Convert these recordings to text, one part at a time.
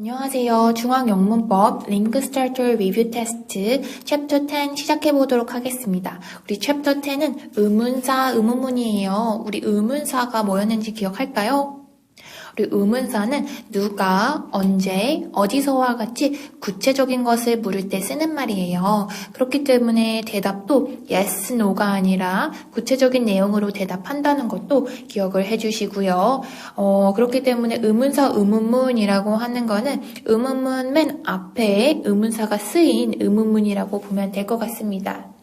안녕하세요. 중앙영문법 링크 스타터 리뷰 테스트 챕터 10 시작해 보도록 하겠습니다. 우리 챕터 10은 의문사, 의문문이에요. 우리 의문사가 뭐였는지 기억할까요? 우리 의문사는 누가, 언제, 어디서와 같이 구체적인 것을 물을 때 쓰는 말이에요. 그렇기 때문에 대답도 yes, no가 아니라 구체적인 내용으로 대답한다는 것도 기억을 해주시고요. 어, 그렇기 때문에 의문사, 의문문이라고 하는 거는 의문문 맨 앞에 의문사가 쓰인 의문문이라고 보면 될 것 같습니다.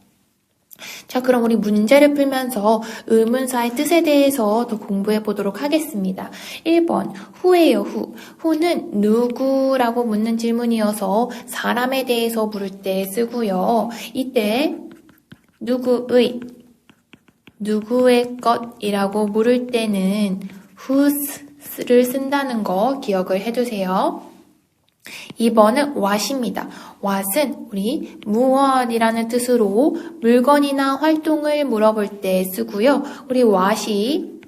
자, 그럼 우리 문제를 풀면서 의문사의 뜻에 대해서 더 공부해 보도록 하겠습니다. 1번, 후예요, 후. 후는 누구라고 묻는 질문이어서 사람에 대해서 물을 때 쓰고요. 이때 누구의, 누구의 것이라고 물을 때는 whose를 쓴다는 거 기억을 해두세요. 2번은 what입니다. what은 우리 무엇이라는 뜻으로 물건이나 활동을 물어볼 때 쓰고요. 우리 what이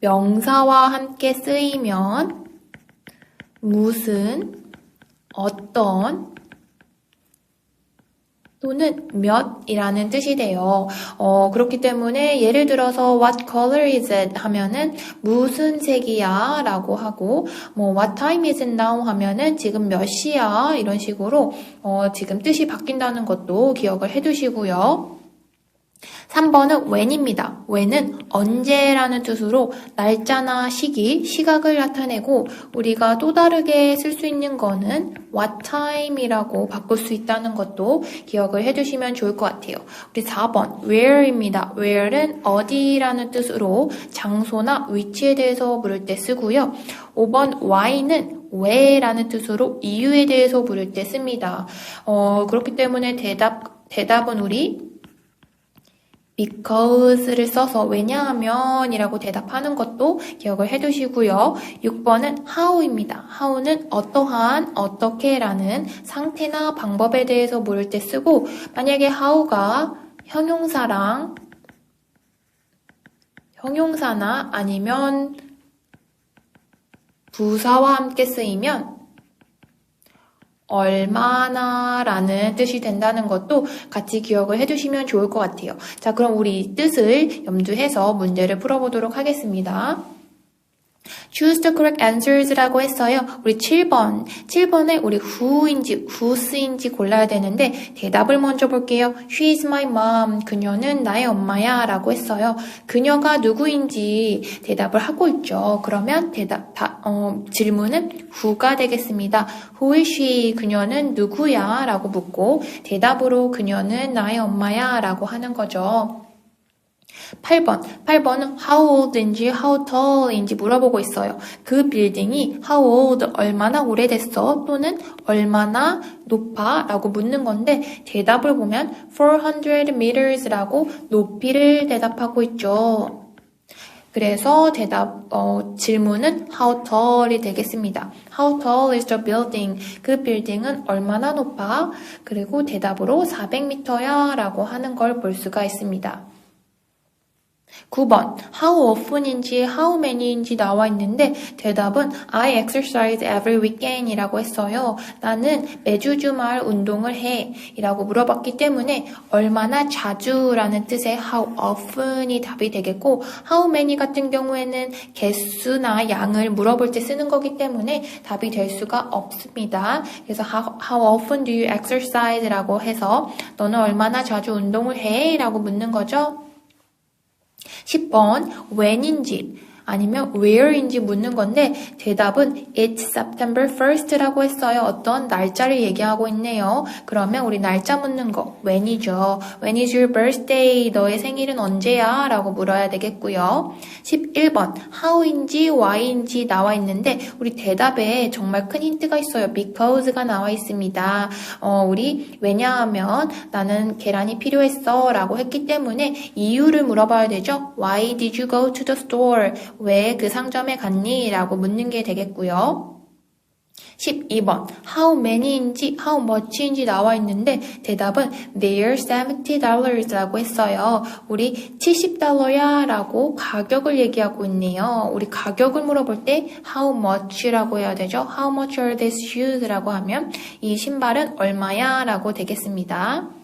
명사와 함께 쓰이면 무슨, 어떤, 또는 몇이라는 뜻이 돼요. 어, 그렇기 때문에 예를 들어서 what color is it 하면은 무슨 색이야 라고 하고 뭐 what time is it now 하면은 지금 몇 시야 이런 식으로 어, 지금 뜻이 바뀐다는 것도 기억을 해 두시고요. 3번은 when입니다. when은 언제라는 뜻으로 날짜나 시기, 시각을 나타내고 우리가 또 다르게 쓸 수 있는 거는 what time이라고 바꿀 수 있다는 것도 기억을 해두시면 좋을 것 같아요. 우리 4번 where입니다. where는 어디라는 뜻으로 장소나 위치에 대해서 물을 때 쓰고요. 5번 why는 왜라는 뜻으로 이유에 대해서 물을 때 씁니다. 어, 그렇기 때문에 대답, 대답은 우리 because를 써서 왜냐하면 이라고 대답하는 것도 기억을 해두시고요. 6번은 how입니다. how는 어떠한, 어떻게 라는 상태나 방법에 대해서 물을 때 쓰고 만약에 how가 형용사랑 형용사나 아니면 부사와 함께 쓰이면 얼마나 라는 뜻이 된다는 것도 같이 기억을 해두시면 좋을 것 같아요. 자, 그럼 우리 이 뜻을 염두해서 문제를 풀어보도록 하겠습니다. Choose the correct answers라고 했어요. 우리 7번. 7번에 우리 who인지 whose인지 골라야 되는데 대답을 먼저 볼게요. She is my mom. 그녀는 나의 엄마야 라고 했어요. 그녀가 누구인지 대답을 하고 있죠. 그러면 대답, 다, 어, 질문은 who가 되겠습니다. Who is she? 그녀는 누구야? 라고 묻고 대답으로 그녀는 나의 엄마야 라고 하는 거죠. 8번. 8번은 how old인지 how tall인지 물어보고 있어요. 그 빌딩이 how old 얼마나 오래됐어 또는 얼마나 높아 라고 묻는 건데 대답을 보면 400 meters라고 높이를 대답하고 있죠. 그래서 대답 어, 질문은 how tall이 되겠습니다. How tall is the building? 그 빌딩은 얼마나 높아? 그리고 대답으로 400m야 라고 하는 걸 볼 수가 있습니다. 9번 how often인지 how many인지 나와 있는데 대답은 I exercise every weekend 이라고 했어요. 나는 매주 주말 운동을 해 이라고 물어봤기 때문에 얼마나 자주라는 뜻의 how often이 답이 되겠고 how many 같은 경우에는 개수나 양을 물어볼 때 쓰는 거기 때문에 답이 될 수가 없습니다. 그래서 how, how often do you exercise 라고 해서 너는 얼마나 자주 운동을 해? 라고 묻는 거죠. 10번 when인지 아니면 where인지 묻는 건데 대답은 it's September 1st라고 했어요. 어떤 날짜를 얘기하고 있네요. 그러면 우리 날짜 묻는 거 when이죠. When is your birthday? 너의 생일은 언제야? 라고 물어야 되겠고요. 11번 how인지 why인지 나와 있는데 우리 대답에 정말 큰 힌트가 있어요. because가 나와 있습니다. 어, 우리 왜냐하면 나는 계란이 필요했어 라고 했기 때문에 이유를 물어봐야 되죠. Why did you go to the store? 왜 그 상점에 갔니? 라고 묻는 게 되겠고요. 12번 how many인지 how much인지 나와 있는데 대답은 they're $70라고 했어요. 우리 70달러야 라고 가격을 얘기하고 있네요. 우리 가격을 물어볼 때 how much라고 해야 되죠. how much are these shoes 라고 하면 이 신발은 얼마야 라고 되겠습니다.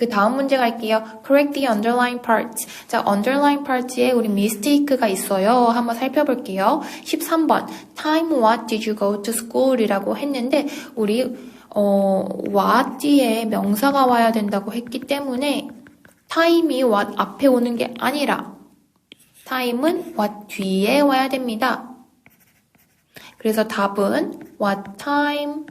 그 다음 문제 갈게요. Correct the underline parts. 자, underline parts에 우리 mistake가 있어요. 한번 살펴볼게요. 13번. Time what did you go to school? 이라고 했는데, 우리, 어, what 뒤에 명사가 와야 된다고 했기 때문에, time이 what 앞에 오는 게 아니라, time은 what 뒤에 와야 됩니다. 그래서 답은 what time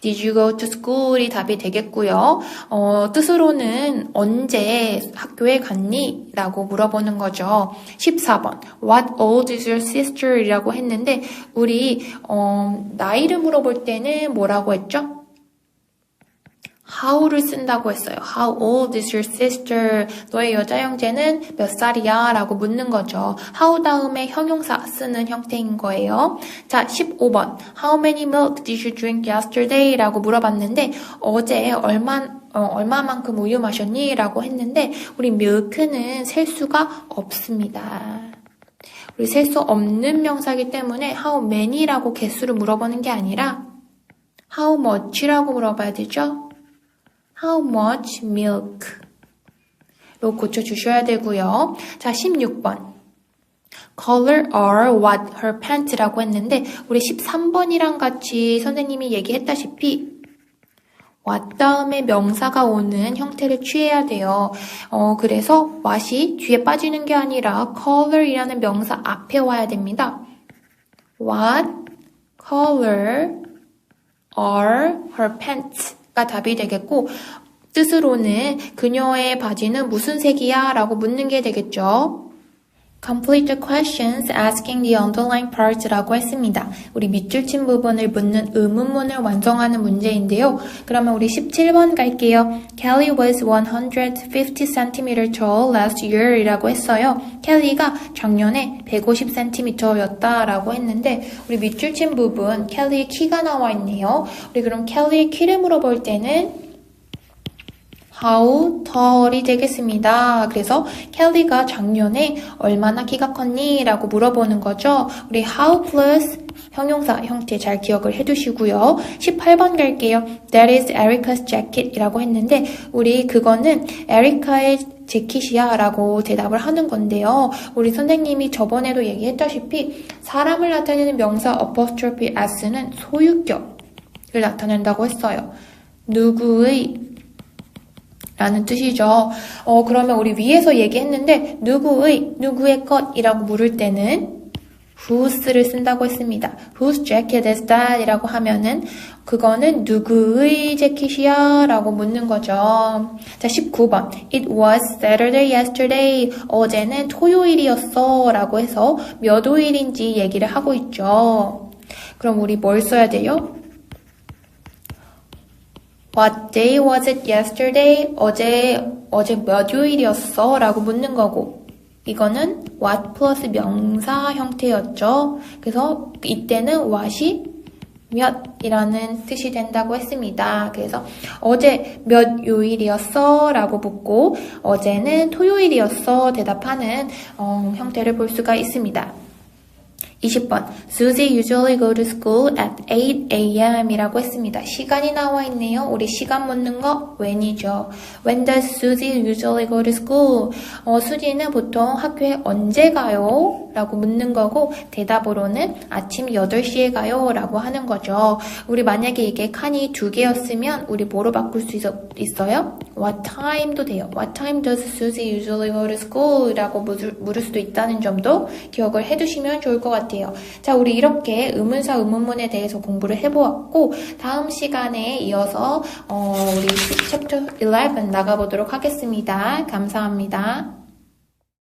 Did you go to school이 답이 되겠고요. 어, 뜻으로는 언제 학교에 갔니? 라고 물어보는 거죠. 14번. What old is your sister? 이라고 했는데 우리 어, 나이를 물어볼 때는 뭐라고 했죠? How를 쓴다고 했어요. How old is your sister? 너의 여자 형제는 몇 살이야? 라고 묻는 거죠. how 다음에 형용사 쓰는 형태인 거예요. 자, 15번. How many milk did you drink yesterday? 라고 물어봤는데 어제 얼마 어, 얼마만큼 우유 마셨니? 라고 했는데 우리 milk는 셀 수가 없습니다. 우리 셀 수 없는 명사기 때문에 how many라고 개수를 물어보는 게 아니라 how much라고 물어봐야 되죠. How much milk? 로 고쳐주셔야 되고요. 자, 16번. Color are what her pants라고 했는데 우리 13번이랑 같이 선생님이 얘기했다시피 what 다음에 명사가 오는 형태를 취해야 돼요. 어, 그래서 what이 뒤에 빠지는 게 아니라 color이라는 명사 앞에 와야 됩니다. What color are her pants? 가 답이 되겠고 뜻으로는 그녀의 바지는 무슨 색이야? 라고 묻는 게 되겠죠. Complete the questions asking the underlying parts라고 했습니다. 우리 밑줄 친 부분을 묻는 의문문을 완성하는 문제인데요. 그러면 우리 17번 갈게요. Kelly was 150 cm tall last year 이라고 했어요. 켈리가 작년에 150cm였다 라고 했는데 우리 밑줄 친 부분 켈리의 키가 나와 있네요. 우리 그럼 켈리의 키를 물어볼 때는 how tall이 되겠습니다. 그래서 켈리가 작년에 얼마나 키가 컸니? 라고 물어보는 거죠. 우리 how plus 형용사 형태 잘 기억을 해두시고요. 18번 갈게요. That is Erica's jacket 이라고 했는데 우리 그거는 에리카의 재킷이야 라고 대답을 하는 건데요. 우리 선생님이 저번에도 얘기했다시피 사람을 나타내는 명사 apostrophe s는 소유격 을 나타낸다고 했어요. 누구의 라는 뜻이죠. 어, 그러면 우리 위에서 얘기했는데, 누구의, 누구의 것이라고 물을 때는 whose를 쓴다고 했습니다. whose jacket is that? 이라고 하면은, 그거는 누구의 재킷이야? 라고 묻는 거죠. 자, 19번. It was Saturday yesterday. 어제는 토요일이었어. 라고 해서 몇 호일인지 얘기를 하고 있죠. 그럼 우리 뭘 써야 돼요? What day was it yesterday? 어제, 어제 몇 요일이었어? 라고 묻는 거고. 이거는 what 플러스 명사 형태였죠. 그래서 이때는 what이 몇이라는 뜻이 된다고 했습니다. 그래서 어제 몇 요일이었어? 라고 묻고 어제는 토요일이었어? 대답하는 어, 형태를 볼 수가 있습니다. 20번 Susie usually go to school at 8 a.m. 이라고 했습니다. 시간이 나와 있네요. 우리 시간 묻는 거 when이죠. When does Susie usually go to school? 어, 수지는 보통 학교에 언제 가요? 라고 묻는 거고 대답으로는 아침 8시에 가요 라고 하는 거죠. 우리 만약에 이게 칸이 두 개였으면 우리 뭐로 바꿀 수 있 어, 요 What time도 돼요. What time does Susie usually go to school? 라고 물을, 수도 있다는 점도 기억을 해두시면 좋을 것. 같아요. 자, 우리 이렇게 의문사 의문문에 대해서 공부를 해보았고 다음 시간에 이어서 어, 우리 챕터 11 나가보도록 하겠습니다. 감사합니다.